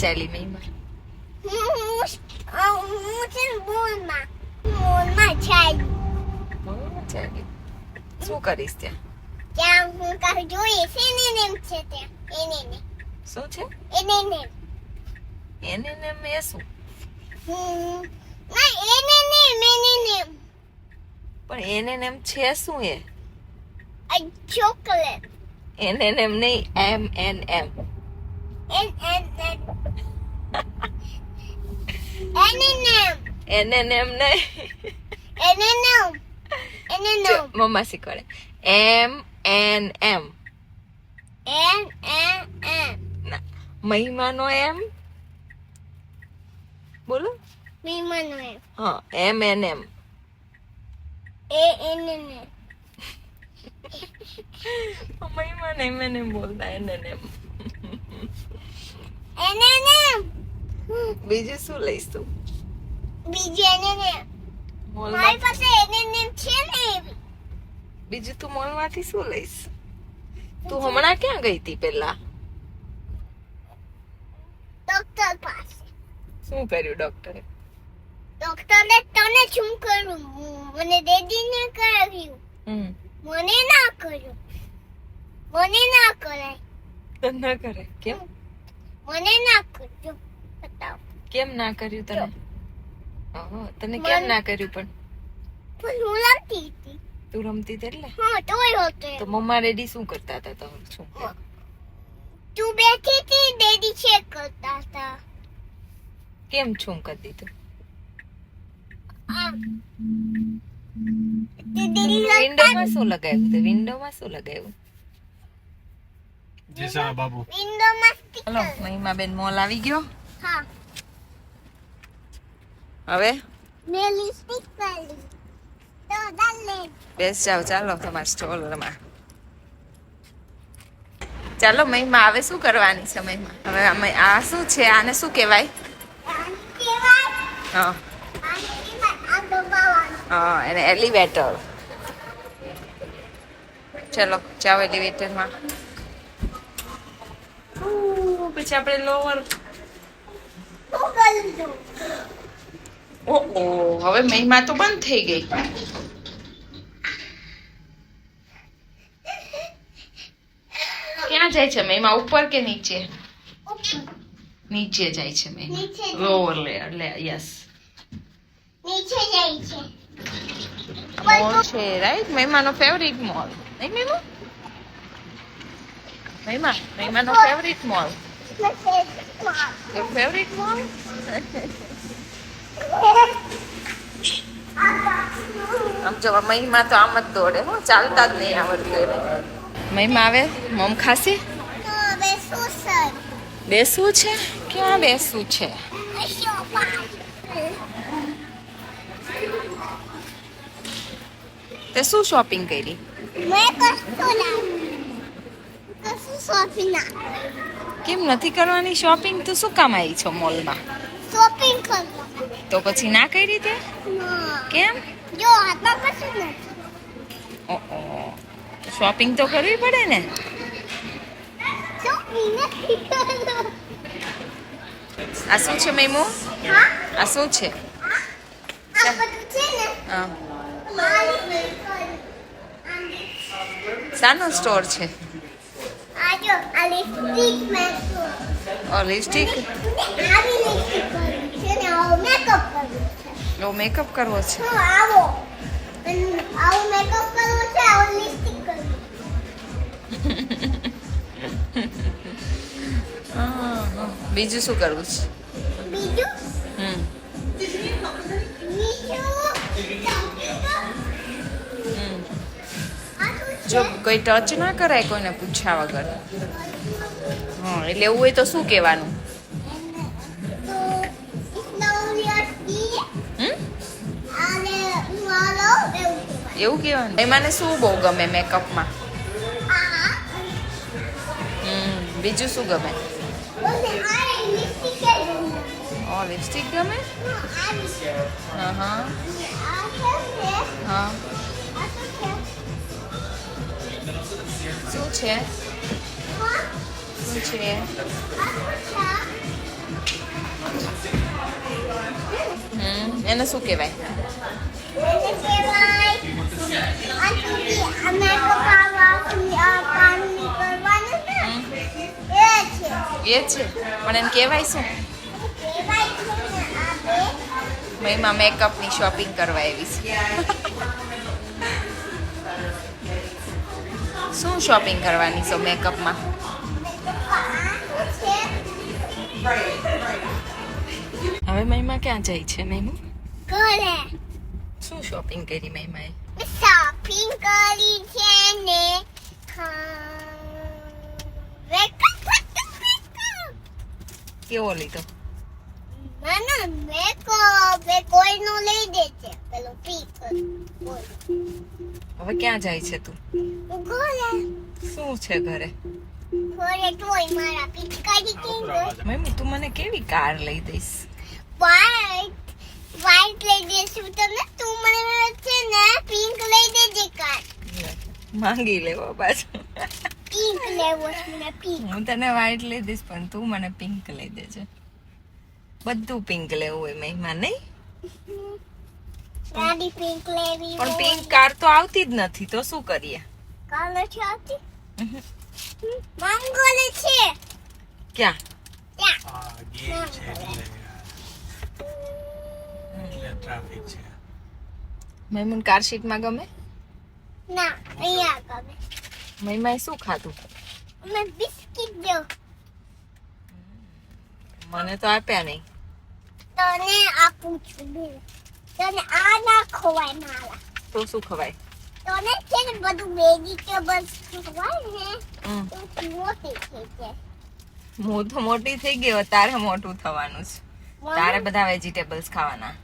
ચાલી મહિમા હું હું હું છે ને બોલમાં બોલમાં ચાલ્યું બહુ ચાલી શું કરીશ ત્યાં હું કાંઈ જોઈએ છે નેમ છે ત્યાં એને ને શું છે એને ને એને ને એ શું હું ના એને ને મેને ને પણ એને ને એમ છે શું એ a chocolate એને ને એમ નહીં એમ N M and and N&M એને ને? એમ નહીં જો, N&M મમ્મા શીખવાડે. એમ એન એમ N&M ના મહિમાનો એમ બોલો. વિમાનો એમ હા એમ N M A N N Mahima ને એમ એન એમ બોલતા એન એન એમ N&M બીજું શું લઈશ? બીજી N&M મારી પાસે N&M છે ને. બીજું તું મોલમાંથી શું લઈશ? તું હમણાં ક્યાં ગઈ હતી પેલા ડોક્ટર પાસે. શું કર્યું ડોક્ટરે? ડોક્ટરે તને શું કર્યું? મને દેદીને કર્યું. હમ. મને ના કર્યું. મને ના કરાય. તને ના કરે કેમ? મને ના કર્યું. બતાવ. કેમ ના કર્યું તને ઓહો, તને કેમ ના કર્યું પણ? હું રમતી હતી. તું રમતી હતી એટલે? હા તોય હોતે તો મમ્મા ડેડી શું કરતા હતા તો? શું તું બેઠી હતી ડેડી ચેક કરતા હતા. કેમ છું કરી દીધું વિન્ડોમાં શું લગાવ્યું વિન્ડોમાં શું લગાવ્યું? જેસા બાબુ વિન્ડોમાં હલો સ્ટીકર મહિમા બેન મોલ આવી ગયો? હા. હવે? મેં લિપસ્ટિક કરી તો દલ્લે બેસ જાઓ ચાલો તમારા સ્ટોલમાં. ચાલો મહિમા હવે શું કરવાની છે મહિમા? હવે અમે આ શું છે? આને શું કહેવાય? હા. હા એને એલિવેટર. ચલો જાઓ એલિવેટરમાં. પછી આપણે લોવર ઓહો હવે મહિમા તો બંધ થઈ ગઈ. ક્યાં જાય છે મહિમા ઉપર કે નીચે? નીચે જાય છે મહિમા. લોઅર લેયર લે યસ. નીચે જાય છે. મોલ છે રાઈટ? મહિમાનો favourite mall. નહીં મહિમા? મહિમા મહિમાનો ફેવરિટ મોલ. Favourite mall? આમ જો મહિમા તો આમ જ દોડે હો ચાલતા જ નહીં આવડતું એને. મહિમા આવે? મમ ખાસી બેસવું છે? ક્યાં બેસવું છે? તે શું શોપિંગ કરી? કેમ નથી કરવાની શોપિંગ તું શું કામ આવી છો મોલમાં શોપિંગ કરવા તો પછી ના કરી તે? કેમ? જો હાથમાં કશું નથી. ઓહો. શોપિંગ તો કરવી પડે ને? આ શું છે મેમો? આ શું છે? શાનો સ્ટોર છે? આ લિપસ્ટિક આવી છે ને આવો મેકઅપ કરવું છે. ઓ મેકઅપ કરવો છે? હા આવો. આવો મેકઅપ કરવો છે આવો લિપસ્ટિક કરવો. બીજું શું કરવું છે? બીજું? હમ. જો કોઈ ટચ ના કરાય કોઈને પૂછ્યા વગર. હા એટલે એવું હોય તો શું કહેવાનું? એવું કહેવાનું? મને શું બહુ ગમે મેકઅપમાં બીજું શું ગમે? ઓ લિપસ્ટિક ગમે? હા હા. હા. શું છે? શું છે? એને શું કહેવાય? એ છે. પણ એને કહેવાય શું મહિમા મેકઅપની શોપિંગ કરવા આવી છે. શું શોપિંગ કરવાની છો મેકઅપમાં? હવે મહિમા ક્યાં જાય છે, મહિમા? શું શોપિંગ કરી મહિમાએ શોપિંગ કરી છે ને. કેવો લીધો? ના મેકઅપ એ કોઈનો લઈ દે છે. પેલો પીક હવે ક્યાં જાય છે તું? ઘરે. શું છે ઘરે? ઘરે તોય મારા પિચકારી કેમ મેમ તું મને કેવી કાર લઈ દઈશ? વ્હાઈટ વ્હાઈટ લઈ દેશું તમને તું મને છે ને પિંક લઈ દેજે કાર માંગી લેવો પાછું. પિંક લેવો છે મને પિંક હું તને વ્હાઈટ લઈ દઈશ પણ તું મને પિંક લઈ દેજે. બધું પિંક લેવું હોય મહેમાન નહીં? પિંક લેવી પણ પિંક કાર તો આવતી જ નથી તો શું કરીએ? કાલે નથી આવતી? મંગોલે છે. ક્યાં? ત્યાં આ ગેટ છે એટલે એટલે ટ્રાફિક છે. મહેમૂન કાર સીટમાં ગમે? ના અહીંયા ગમે. મહેમાએ શું ખાધું? મેં બિસ્કિટ દો. મને તો આપ્યા નહીં. તને આપું છું બે. તને આ ના ખવાય મારા. તો શું ખવાય? તને છે ને બધું વેજીટેબલ્સ ખવાય ને. તો મોટી થઈ જાય. હું તો મોટી થઈ ગઈ હવે તારે મોટું થવાનું છે. તારે બધા વેજીટેબલ્સ ખાવાના.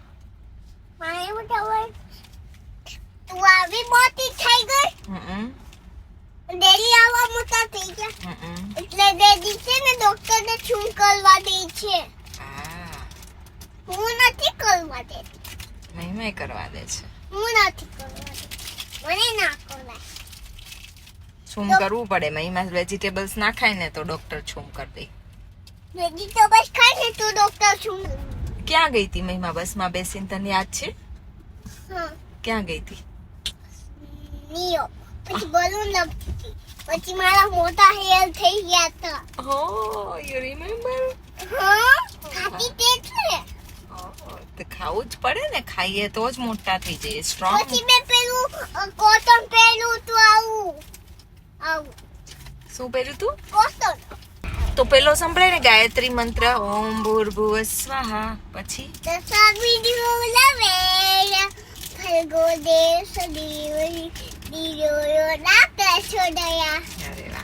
મારે એવું થવાય તું આવી મોટી થઈ ગઈ? ડેલી આવા મોટા થઈ ગયા. એટલે ડેડી છે ને ડોક્ટરને શું કરવા દે છે? હું. નથી કરવા દેતી. મેં કરવા દે છે. હું નથી કરવા દેતી. મને ના કરવા છૂમ કરવું પડે? મહિમા વેજીટેબલ્સ ના ખાય ને તો ડોક્ટર છૂમ કરી દે. વેજીટેબલ્સ ખાય ને તો ડોક્ટર શું ક્યાં ગઈ હતી મહિમા બસમાં બેસીને તને યાદ છે? ક્યાં ગઈ હતી? પછી બલૂન લપતી પછી મારા મોટા હેર થઈ ગયા હતા. હો યુ રીમેમ્બર હા ખાતી તે છે તો ખાવું જ પડે ને. ખાઈએ તો જ મોટા થઈ જઈએ. સ્ટ્રોંગ પછી મેં પેલું કોટન પહેર્યું તો આવું. આવું. શું પહેર્યું તું? કોટન. તો પેલો સંભળાય ને ગાયત્રી મંત્ર ઓમ ભૂર્ભુવ સ્વાહા પછી?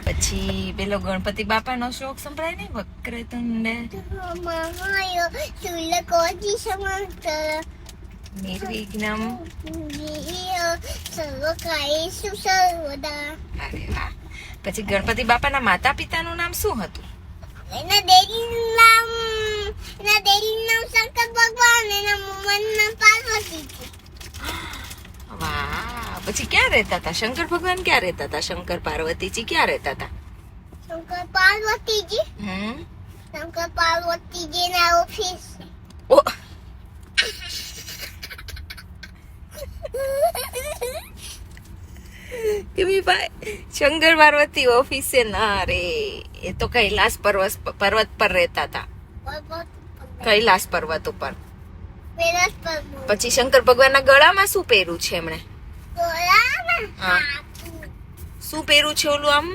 પછી પેલો ગણપતિ બાપાનો શ્લોક સંભળાય ને વક્ર તુંડે નિર્વિઘ્નમ. સર્વકાયેષુ સર્વદા. અરે વાહ. પછી ગણપતિ બાપાના માતા પિતાનું નામ શું હતું? એના દેવીનું નામ એના દેવીનું નામ શંકર ભગવાન એના મમ્માનું નામ પાર્વતી. છે વાહ પછી ક્યાં રહેતા હતા? શંકર ભગવાન ક્યાં રહેતા હતા? શંકર પાર્વતીજી ક્યાં રહેતા હતા? શંકર પાર્વતીજી? હમ? શંકર પાર્વતીજી ના ઓફિસ ઓ! કેમી ભાઈ? શંકર પાર્વતી ઓફિસે ના રે. એ તો કૈલાસ પર્વત પર્વત પર રહેતા હતા કૈલાસ પર્વત ઉપર. પછી શંકર ભગવાનના ગળામાં શું પહેર્યું છે એમણે. શું પહેર્યું છે ઓલું આમ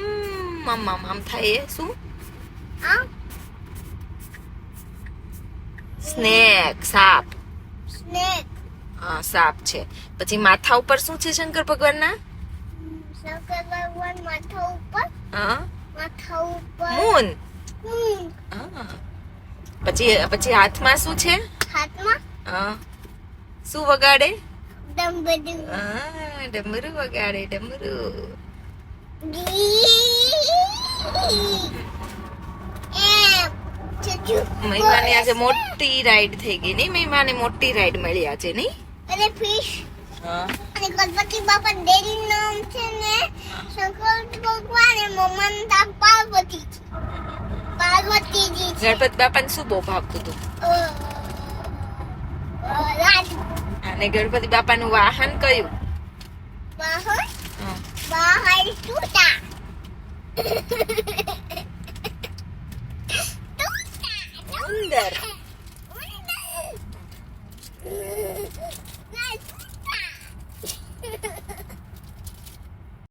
આમ આમ આમ થાય એ? શું? સ્નેક સાપ. સ્નેક હા સાપ છે. પછી માથા ઉપર શું છે શંકર ભગવાનના? શંકર ભગવાન માથા ઉપર હા. હા. પછી પછી હાથમાં શું છે? હાથમાં? હા. શું વગાડે? હા ડમરું વગાડે ડમરું. મહિમાને આજે મોટી રાઈડ થઈ ગઈ નહીં? મહિમાને મોટી રાઈડ મળી આજે નહીં? અને ફિશ. હા. અને ગણપતિ બાપા ડેરી નામ છે ને શંકર ભગવાન મમ્મા પાર્વતી ગણપત બાપાને શું બહુ ભાવતું હતું અને ગણપતિ બાપાનું વાહન કયું? ઉંદર.